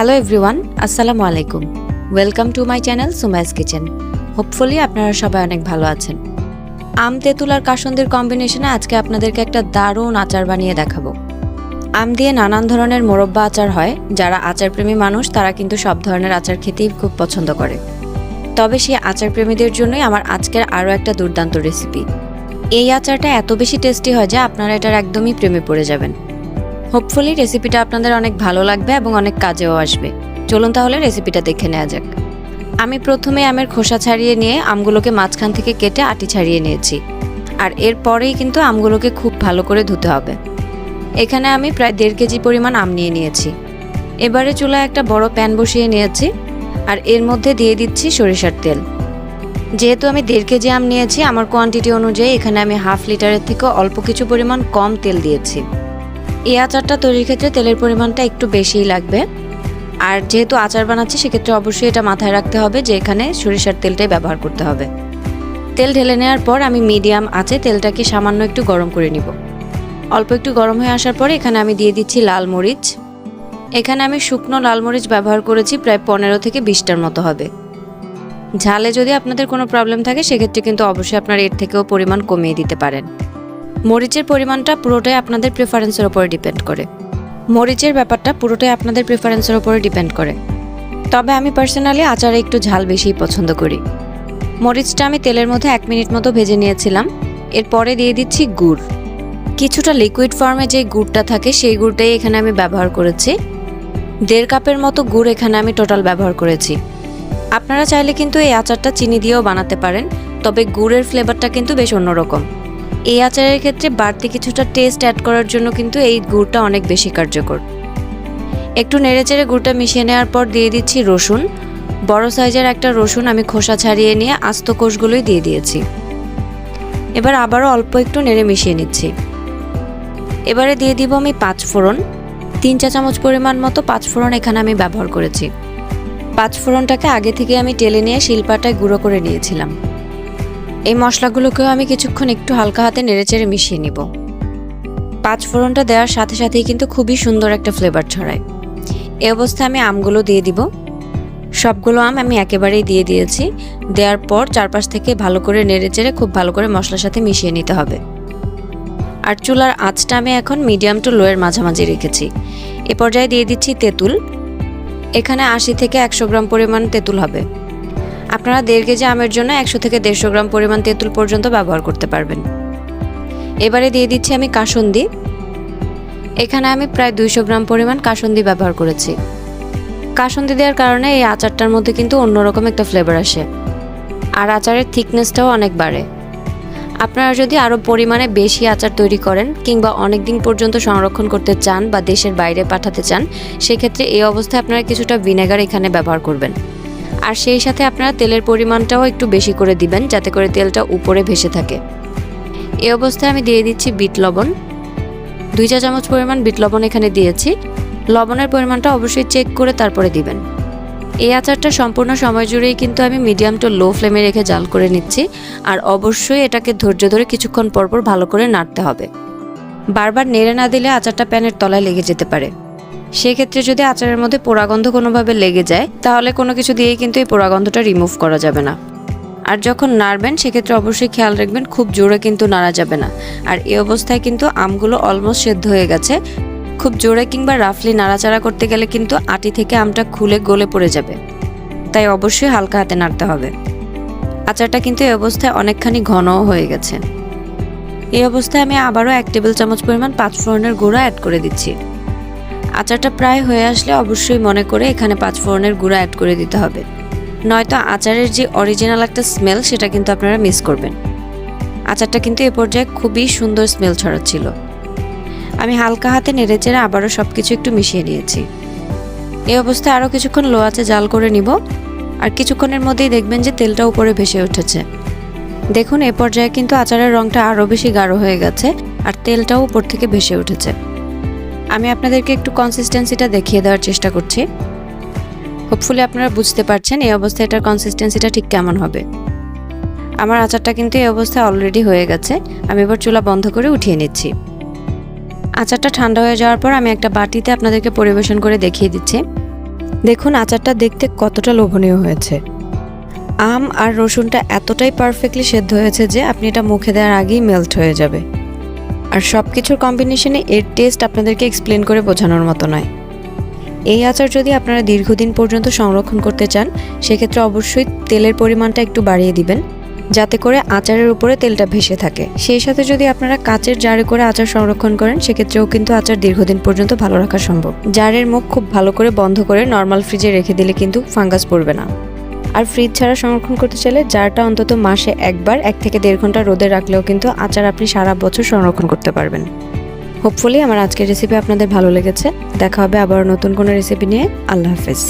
Hello everyone আসসালামু আলাইকুম welcome to my channel Sumai's kitchen hopefully আপনারা সবাই অনেক ভালো আছেন। আম, তেঁতুল আর কাসন্দির কম্বিনেশনে আজকে আপনাদেরকে একটা দারুণ আচার বানিয়ে দেখাবো। আম দিয়ে নানান ধরনের মোরব্বা আচার হয়, যারা আচারপ্রেমী মানুষ, তারা কিন্তু সব ধরনের আচার খেতেই খুব পছন্দ করে। তবে সেই আচারপ্রেমীদের জন্যই আমার আজকের আরও একটা দুর্দান্ত রেসিপি এই আচারটা এত বেশি টেস্টি হয় যে আপনারা এটার একদমই প্রেমে পড়ে যাবেন। হোপফুলি রেসিপিটা আপনাদের অনেক ভালো লাগবে এবং অনেক কাজেও আসবে। চলুন তাহলে রেসিপিটা দেখে নেওয়া যাক। আমি প্রথমে আমের খোসা ছাড়িয়ে নিয়ে আমগুলোকে মাঝখান থেকে কেটে আটি ছাড়িয়ে নিয়েছি। আর এরপরেই কিন্তু আমগুলোকে খুব ভালো করে ধুতে হবে। এখানে আমি প্রায় দেড় কেজি পরিমাণ আম নিয়ে নিয়েছি। এবারে চুলায় একটা বড় প্যান বসিয়ে নিয়েছি আর এর মধ্যে দিয়ে দিচ্ছি সরিষার তেল। যেহেতু আমি দেড় কেজি আম নিয়েছি, আমার কোয়ান্টিটি অনুযায়ী এখানে আমি হাফ লিটারের থেকে অল্প কিছু পরিমাণ কম তেল দিয়েছি। এই আচারটা তৈরির ক্ষেত্রে তেলের পরিমাণটা একটু বেশিই লাগবে। আর যেহেতু আচার বানাচ্ছি, সেক্ষেত্রে অবশ্যই এটা মাথায় রাখতে হবে যে এখানে সরিষার তেলটাই ব্যবহার করতে হবে। তেল ঢেলে নেওয়ার পর আমি মিডিয়াম আছে তেলটাকে সামান্য একটু গরম করে নিব। অল্প একটু গরম হয়ে আসার পরে এখানে আমি দিয়ে দিচ্ছি লাল মরিচ। এখানে আমি শুকনো লাল মরিচ ব্যবহার করেছি প্রায় পনেরো থেকে বিশটার মতো হবে। ঝালে যদি আপনাদের কোনো প্রবলেম থাকে, সেক্ষেত্রে কিন্তু অবশ্যই আপনার এর থেকেও পরিমাণ কমিয়ে দিতে পারেন। মরিচের পরিমাণটা পুরোটাই আপনাদের প্রেফারেন্সের উপরে ডিপেন্ড করে। মরিচের ব্যাপারটা পুরোটাই আপনাদের প্রেফারেন্সের উপরে ডিপেন্ড করে। তবে আমি পার্সোনালি আচারে একটু ঝাল বেশিই পছন্দ করি। মরিচটা আমি তেলের মধ্যে এক মিনিট মতো ভেজে নিয়েছিলাম। এরপরে দিয়ে দিচ্ছি গুড়। কিছুটা লিকুইড ফর্মে যে গুড়টা থাকে, সেই গুড়টাই এখানে আমি ব্যবহার করেছি। দেড় কাপের মতো গুড় এখানে আমি টোটাল ব্যবহার করেছি। আপনারা চাইলে কিন্তু এই আচারটা চিনি দিয়েও বানাতে পারেন, তবে গুড়ের ফ্লেভারটা কিন্তু বেশ অন্যরকম। এই আচারের ক্ষেত্রে বাড়তি কিছুটা টেস্ট অ্যাড করার জন্য কিন্তু এই গুড়টা অনেক বেশি কার্যকর। একটু নেড়েচেড়ে গুড়টা মিশিয়ে নেওয়ার পর দিয়ে দিচ্ছি রসুন। বড় সাইজের একটা রসুন আমি খোসা ছাড়িয়ে নিয়ে আস্ত কোষগুলোই দিয়ে দিয়েছি। এবার আবারও অল্প একটু নেড়ে মিশিয়ে নিচ্ছি। এবারে দিয়ে দিব আমি পাঁচ ফোড়ন। তিন চা চামচ পরিমাণ মতো পাঁচ ফোড়ন এখানে আমি ব্যবহার করেছি। পাঁচ ফোড়নটাকে আগে থেকে আমি টেলে নিয়ে শিলপাটায় গুঁড়ো করে নিয়েছিলাম। এই মশলাগুলোকেও আমি কিছুক্ষণ একটু হালকা হাতে নেড়েচেড়ে মিশিয়ে নিব। পাঁচ ফোড়নটা দেওয়ার সাথে সাথেই কিন্তু খুবই সুন্দর একটা ফ্লেভার ছড়ায়। এই অবস্থায় আমি আমগুলো দিয়ে দিব। সবগুলো আম আমি একেবারেই দিয়ে দিয়েছি। দেওয়ার পর চারপাশ থেকে ভালো করে নেড়েচেড়ে খুব ভালো করে মশলার সাথে মিশিয়ে নিতে হবে। আর চুলার আঁচটা আমি এখন মিডিয়াম টু লোয়ের মাঝামাঝি রেখেছি। এ পর্যায়ে দিয়ে দিচ্ছি তেঁতুল। এখানে আশি থেকে একশো গ্রাম পরিমাণ তেঁতুল হবে। আপনারা দেড় কেজি আমের জন্য একশো থেকে দেড়শো গ্রাম পরিমাণ তেঁতুল পর্যন্ত ব্যবহার করতে পারবেন। এবারে দিয়ে দিচ্ছি আমি কাসন্দি। এখানে আমি প্রায় দুইশো গ্রাম পরিমাণ কাসন্দি ব্যবহার করেছি। কাসন্দি দেওয়ার কারণে এই আচারটার মধ্যে কিন্তু অন্যরকম একটা ফ্লেভার আসে। আর আচারের থিকনেসটাও অনেক বাড়ে। আপনারা যদি আরও পরিমাণে বেশি আচার তৈরি করেন কিংবা অনেক দিন পর্যন্ত সংরক্ষণ করতে চান বা দেশের বাইরে পাঠাতে চান, সেক্ষেত্রে এই অবস্থায় আপনারা কিছুটা ভিনেগার এখানে ব্যবহার করবেন। আর সেই সাথে আপনারা তেলের পরিমাণটাও একটু বেশি করে দিবেন, যাতে করে তেলটা উপরে ভেসে থাকে। এই অবস্থায় আমি দিয়ে দিচ্ছি বিট লবণ। দুই চা চামচ পরিমাণ বিট লবণ এখানে দিয়েছি। লবণের পরিমাণটা অবশ্যই চেক করে তারপরে দিবেন। এই আচারটা সম্পূর্ণ সময় জুড়েই কিন্তু আমি মিডিয়াম টু লো ফ্লেমে রেখে জাল করে নিচ্ছি। আর অবশ্যই এটাকে ধৈর্য ধরে কিছুক্ষণ পরপর ভালো করে নাড়তে হবে। বারবার নেড়ে না দিলে আচারটা প্যানের তলায় লেগে যেতে পারে। সেক্ষেত্রে যদি আচারের মধ্যে পোড়াগন্ধ কোনোভাবে লেগে যায়, তাহলে কোনো কিছু দিয়েই কিন্তু এই পোড়াগন্ধটা রিমুভ করা যাবে না। আর যখন নাড়বেন, সেক্ষেত্রে অবশ্যই খেয়াল রাখবেন, খুব জোরে কিন্তু নাড়া যাবে না। আর এই অবস্থায় কিন্তু আমগুলো অলমোস্ট সেদ্ধ হয়ে গেছে। খুব জোরে কিংবা রাফলি নাড়াচাড়া করতে গেলে কিন্তু আটি থেকে আমটা খুলে গলে পড়ে যাবে। তাই অবশ্যই হালকা হাতে নাড়তে হবে। আচারটা কিন্তু এই অবস্থায় অনেকখানি ঘনও হয়ে গেছে। এই অবস্থায় আমি আবারও এক টেবিল চামচ পরিমাণ পাঁচ ফোড়নের গুঁড়া অ্যাড করে দিচ্ছি। আচারটা প্রায় হয়ে আসলে অবশ্যই মনে করে এখানে পাঁচ ফোড়নের গুঁড়া অ্যাড করে দিতে হবে। নয়তো আচারের যে অরিজিনাল একটা স্মেল সেটা কিন্তু আপনারা মিস করবেন। আচারটা কিন্তু এ পর্যায়ে খুবই সুন্দর স্মেল ছড়াচ্ছিল। আমি হালকা হাতে নেড়েচেড়ে আবারও সব কিছু একটু মিশিয়ে নিয়েছি। এই অবস্থায় আরও কিছুক্ষণ লো আছে জাল করে নিব আর কিছুক্ষণের মধ্যেই দেখবেন যে তেলটা উপরে ভেসে উঠেছে। দেখুন এ পর্যায়ে কিন্তু আচারের রঙটা আরও বেশি গাঢ় হয়ে গেছে আর তেলটাও উপর থেকে ভেসে উঠেছে। আমি আপনাদেরকে একটু কনসিস্টেন্সিটা দেখিয়ে দেওয়ার চেষ্টা করছি। হোপফুলি আপনারা বুঝতে পারছেন এই অবস্থায় এটার কনসিস্টেন্সিটা ঠিক কেমন হবে। আমার আচারটা কিন্তু এই অবস্থায় অলরেডি হয়ে গেছে। আমি এবার চুলা বন্ধ করে উঠিয়ে নিচ্ছি। আচারটা ঠান্ডা হয়ে যাওয়ার পর আমি একটা বাটিতে আপনাদেরকে পরিবেশন করে দেখিয়ে দিচ্ছি। দেখুন আচারটা দেখতে কতটা লোভনীয় হয়েছে। আম আর রসুনটা এতটাই পারফেক্টলি সেদ্ধ হয়েছে যে আপনি এটা মুখে দেওয়ার আগেই মেল্ট হয়ে যাবে। আর সব কিছুর কম্বিনেশনে এর টেস্ট আপনাদেরকে এক্সপ্লেন করে বোঝানোর মতো নয়। এই আচার যদি আপনারা দীর্ঘদিন পর্যন্ত সংরক্ষণ করতে চান, সেক্ষেত্রে অবশ্যই তেলের পরিমাণটা একটু বাড়িয়ে দিবেন, যাতে করে আচারের উপরে তেলটা ভেসে থাকে। সেই সাথে যদি আপনারা কাচের জারে করে আচার সংরক্ষণ করেন, সেক্ষেত্রেও কিন্তু আচার দীর্ঘদিন পর্যন্ত ভালো রাখা সম্ভব। জারের মুখ খুব ভালো করে বন্ধ করে নর্মাল ফ্রিজে রেখে দিলে কিন্তু ফাঙ্গাস পড়বে না। আর ফ্রিজ ছাড়া সংরক্ষণ করতে চাইলে জারটা অন্তত মাসে একবার এক থেকে দেড় ঘণ্টা রোদে রাখলেও কিন্তু আচার আপনি সারা বছর সংরক্ষণ করতে পারবেন। হোপফুলি আমার আজকের রেসিপি আপনাদের ভালো লেগেছে। দেখা হবে আবার নতুন কোনো রেসিপি নিয়ে। আল্লাহ হাফেজ।